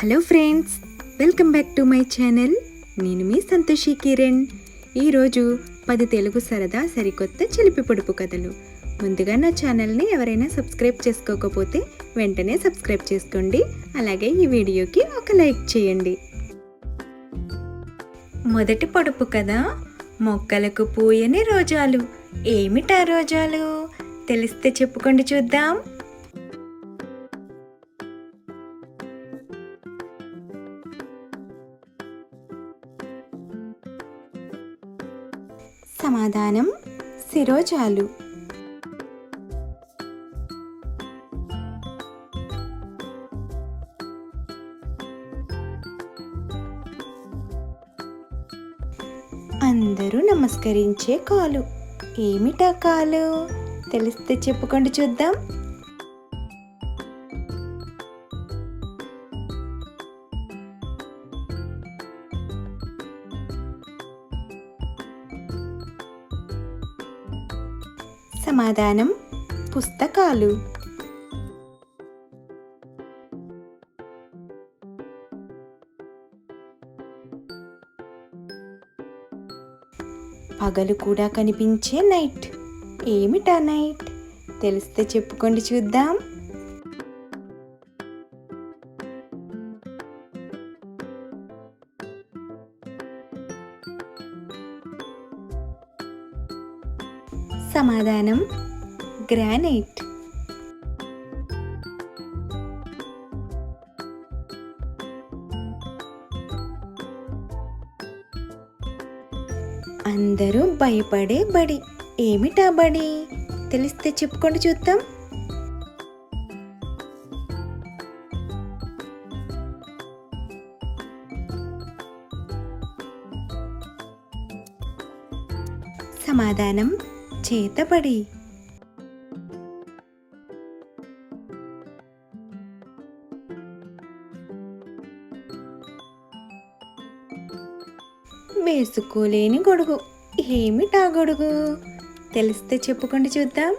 Hello friends welcome back to my channel. నేను మీ సంతోషి కిరణ్. ఈరోజు పది తెలుగు సరదా సరికొత్త చిలిపి పొడుపు కథలు. ముందుగా నా ఛానల్ని ఎవరైనా సబ్స్క్రైబ్ చేసుకోకపోతే వెంటనే సబ్స్క్రైబ్ చేసుకోండి. అలాగే ఈ వీడియోకి ఒక లైక్ చేయండి. మొదటి పొడుపు కథ మొక్కలకు పూయని రోజాలు. ఏమిటా రోజాలు? తెలిస్తే చెప్పుకోండి చూద్దాం. సమాధానం శిరోజాలు. అందరూ నమస్కరించే కాలు. ఏమిటా కాలు? తెలిస్తే చెప్పుకోండి చూద్దాం. సమాధానం పుస్తకాలు. పగలు కూడా కనిపించే నైట్. ఏమిటా నైట్? తెలిస్తే చెప్పుకోండి చూద్దాం. సమాధానం. గ్రానైట్. అందరూ భయపడే బడి. ఏమిటా బడి? తెలిస్తే చెప్పుకోండి చూద్దాం. సమాధానం. చేతబడి. వేసుకోలేని గొడుగు. ఏమిటా గొడుగు? తెలిస్తే చెప్పుకోండి చూద్దాం.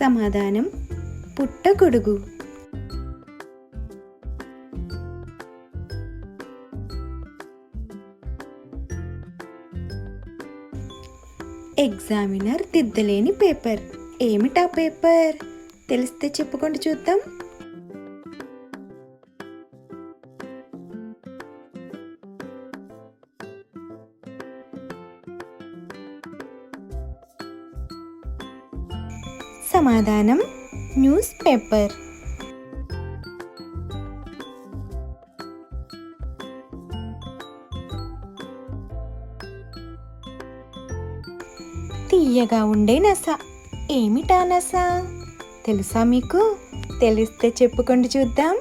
సమాధానం పుట్టగొడుగు. ఎగ్జామినర్ దిద్దలేని పేపర్. ఏమిటా పేపర్? తెలిస్తే చెప్పుకోండి చూద్దాం. సమాధానం న్యూస్ పేపర్. తీయగా ఉండే నస. ఏమిటా నస? తెలుసా మీకు? తెలిస్తే చెప్పుకోండి చూద్దాం.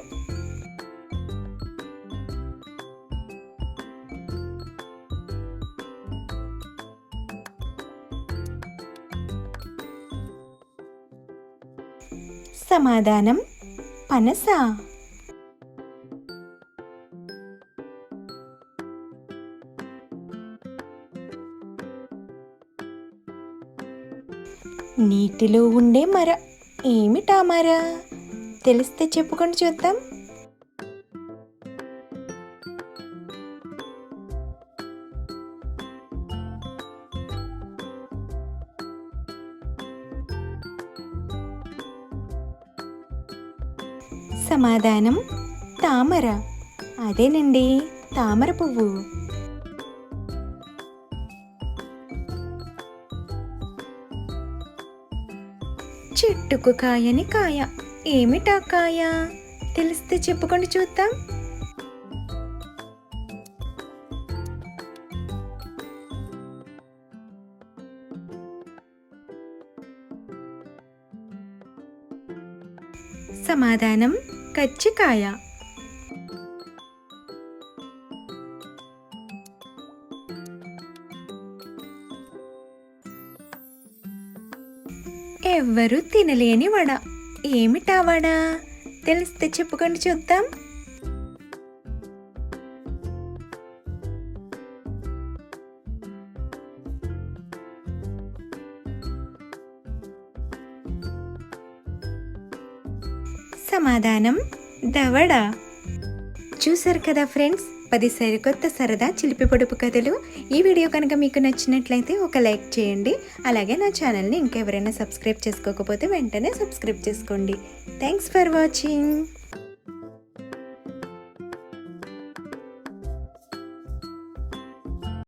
సమాధానం పనస. నీటిలో ఉండే మర ఏమిటా మర? తెలిస్తే చెప్పుకొని చూద్దాం. సమాధానం తామర. అదేనండి తామర పువ్వు. చెట్టుకు కాయని కాయ. ఏమిటా కాయ? తెలిస్తే చెప్పుకొని చూద్దాం. సమాధానం కచ్చికాయ. ఎవ్వరూ తినలేని వడ. ఏమిటా వడ? తెలిస్తే చెప్పుకొని చూద్దాం. సమాధానం. దవడ. చూసారు కదా ఫ్రెండ్స్? పది సరికొత్త సరదా చిలిపి పొడుపు కథలు. ఈ వీడియో కనుక మీకు నచ్చినట్లయితే ఒక లైక్ చేయండి. అలాగే నా ఛానల్ని ఇంకెవరైనా సబ్స్క్రైబ్ చేసుకోకపోతే వెంటనే సబ్స్క్రైబ్ చేసుకోండి. Thanks for watching.